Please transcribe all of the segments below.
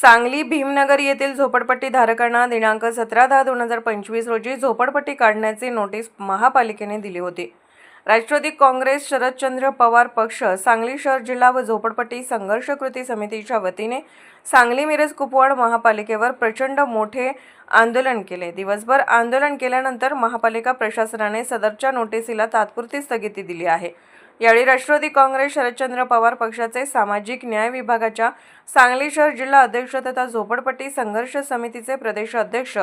सांगली भीमनगर येथील झोपडपट्टी धारकांना दिनांक सतरा दहा दोन हजार पंचवीस रोजी झोपडपट्टी काढण्याची नोटीस महापालिकेने दिली होती. राष्ट्रवादी काँग्रेस शरदचंद्र पवार पक्ष सांगली शहर जिल्हा व झोपडपट्टी संघर्ष कृती समितीच्या वतीने सांगली मिरज कुपवाड महापालिकेवर प्रचंड मोठे आंदोलन केले. दिवसभर आंदोलन केल्यानंतर महापालिका प्रशासनाने सदरच्या नोटीसीला तात्पुरती स्थगिती दिली आहे. यावेळी राष्ट्रवादी काँग्रेस शरदचंद्र पवार पक्षाचे सामाजिक न्याय विभागाच्या सांगली शहर जिल्हा अध्यक्ष तथा झोपडपट्टी संघर्ष समितीचे प्रदेश अध्यक्ष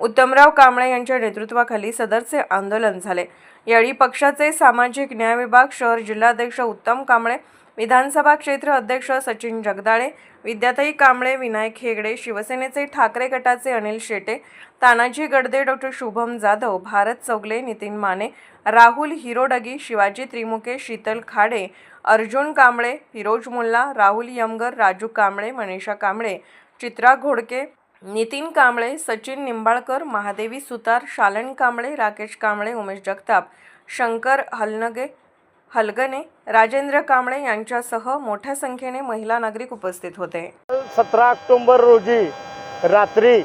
उत्तमराव कांबळे यांच्या नेतृत्वाखाली सदरचे आंदोलन झाले. यावेळी पक्षाचे सामाजिक न्याय विभाग शहर जिल्हाध्यक्ष उत्तम कांबळे विधानसभा क्षेत्र अध्यक्ष सचिन जगदाळे विद्याताई कांबळे विनायक हेगडे शिवसेनेचे ठाकरे गटाचे अनिल शेटे तानाजी गडदे डॉक्टर शुभम जाधव भारत चौगले नितीन माने राहुल हिरोडगी शिवाजी त्रिमुखे शीतल खाडे अर्जुन कांबळे फिरोज मुल्ला राहुल यमगर राजू कांबळे मनीषा कांबळे चित्रा घोडके नितीन कांबळे सचिन निंबाळकर महादेवी सुतार शालन कांबळे राकेश कांबळे उमेश जगताप शंकर हलनगे हलगणे राजेंद्र कांबळे यांच्यासह मोठ्या संख्येने महिला नागरिक उपस्थित होते. सतरा ऑक्टोंबर रोजी रात्री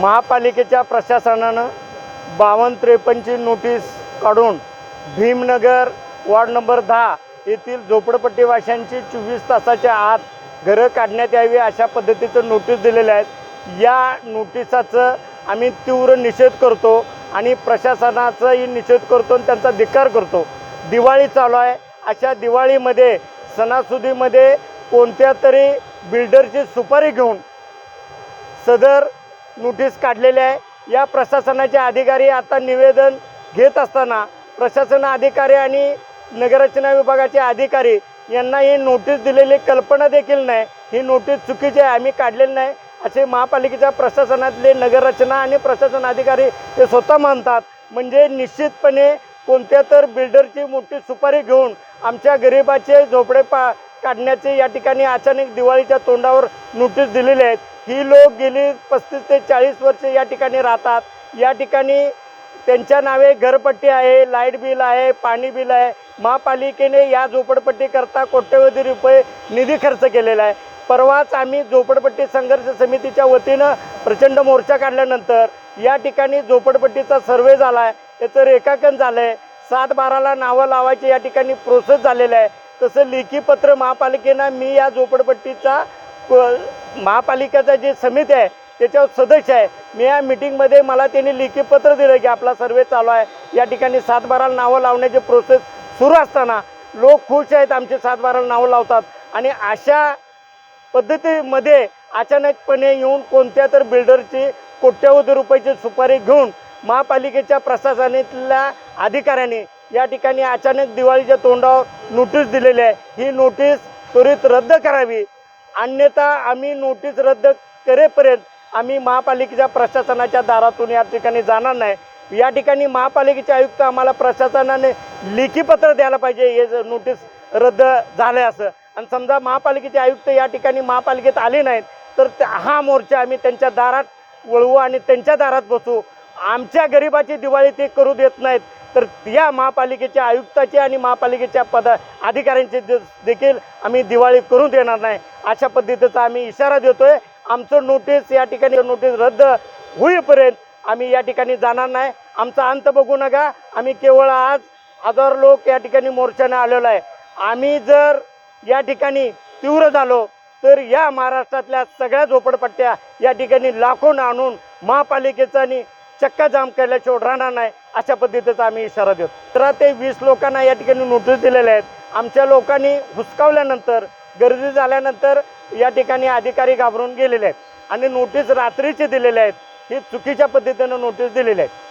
महापालिकेच्या प्रशासनानं बावन्न त्रेपन्नची नोटीस काढून भीमनगर वार्ड नंबर दहा येथील झोपडपट्टीवाशांची चोवीस तासाच्या आत घरं काढण्यात यावी अशा पद्धतीचं नोटीस दिलेल्या आहेत या नोटिसाचं आम्ही तीव्र निषेध करतो. आणि प्रशासनाचाही निषेध करतो आणि त्यांचा धिक्कार करतो. दिवाळी चालू आहे. अशा दिवाळीमध्ये सणासुदीमध्ये कोणत्या तरी बिल्डरची सुपारी घेऊन सदर नोटीस काढलेली आहे. या प्रशासनाचे अधिकारी आता निवेदन घेत असताना प्रशासन अधिकारी आणि नगररचना विभागाचे अधिकारी यांना ही नोटीस दिलेली कल्पना देखील नाही. ही नोटीस चुकीची आहे. आम्ही काढलेली नाही. असे महापालिकेच्या प्रशासनातले नगररचना आणि प्रशासन अधिकारी ते स्वतः मानतात. म्हणजे निश्चितपणे कोणत्या तर बिल्डरची मोठी सुपारी घेऊन आमच्या गरिबाचे झोपडे पा काढण्याचे या ठिकाणी अचानक दिवाळीच्या तोंडावर नोटीस दिलेली आहेत. ही लोक गेली पस्तीस ते चाळीस वर्ष या ठिकाणी राहतात. या ठिकाणी त्यांच्या नावे घरपट्टी आहे लाइट बिल आहे पाणी बिल आहे. महापालिकेने या झोपडपट्टीकरता कोट्यवधी रुपये निधी खर्च केलेला आहे. परवाच आम्ही झोपडपट्टी संघर्ष समितीच्या वतीनं प्रचंड मोर्चा काढल्यानंतर या ठिकाणी झोपडपट्टीचा सर्वे झाला आहे त्याचं रेखांकन झालं आहे सात बाराला नावं लावायची या ठिकाणी प्रोसेस झालेलं आहे. तसं लेखी पत्र महापालिकेनं मी या झोपडपट्टीचा महापालिकेचा जे समिती आहे त्याच्यावर सदस्य आहे. मी या मिटिंगमध्ये मला त्यांनी लेखी पत्र दिलं की आपला सर्वे चालू आहे. या ठिकाणी सात बाराला नावं लावण्याची प्रोसेस सुरू असताना लोक खुश आहेत आमचे सात बाराला नावं लावतात. आणि अशा पद्धतीमध्ये अचानकपणे येऊन कोणत्या तर बिल्डरची कोट्यावधी रुपयाची सुपारी घेऊन महापालिकेच्या प्रशासनातल्या अधिकाऱ्यांनी या ठिकाणी अचानक दिवाळीच्या तोंडावर नोटीस दिलेली आहे. ही नोटीस त्वरित रद्द करावी. अन्यथा आम्ही नोटीस रद्द करेपर्यंत आम्ही महापालिकेच्या प्रशासनाच्या दारातून या ठिकाणी जाणार नाही. या ठिकाणी महापालिकेचे आयुक्त आम्हाला प्रशासनाने लेखी पत्र द्यायला पाहिजे. हे जर नोटीस रद्द झालं असं. आणि समजा महापालिकेचे आयुक्त या ठिकाणी महापालिकेत आले नाहीत तर त्या- हा मोर्चा आम्ही त्यांच्या दारात वळवू आणि त्यांच्या दारात बसू. आमच्या गरिबाची दिवाळी ते करू देत नाहीत. तर या महापालिकेच्या आयुक्ताची आणि महापालिकेच्या पद अधिकाऱ्यांची दे- देखील आम्ही दिवाळी करू देणार नाही. अशा पद्धतीचा आम्ही इशारा देतोय. आमचं नोटीस या ठिकाणी नोटीस रद्द होईपर्यंत आम्ही या ठिकाणी जाणार नाही. आमचा अंत बघू नका. आम्ही केवळ आज हजार लोक या ठिकाणी मोर्चाने आलेलो आहे. आम्ही जर या ठिकाणी तीव्र झालो तर या महाराष्ट्रातल्या सगळ्या झोपडपट्ट्या या ठिकाणी लाखोन आणून महापालिकेचा आणि चक्का जाम केल्याशिवाय राहणार नाही अशा पद्धतीचा आम्ही इशारा देतो. तर ते वीस लोकांना या ठिकाणी नोटीस दिलेल्या आहेत. आमच्या लोकांनी हुसकावल्यानंतर गर्दी झाल्यानंतर या ठिकाणी अधिकारी घाबरून गेलेले आहेत. आणि नोटीस रात्रीचे दिलेले आहेत. हे चुकीच्या पद्धतीनं नोटीस दिलेले आहेत.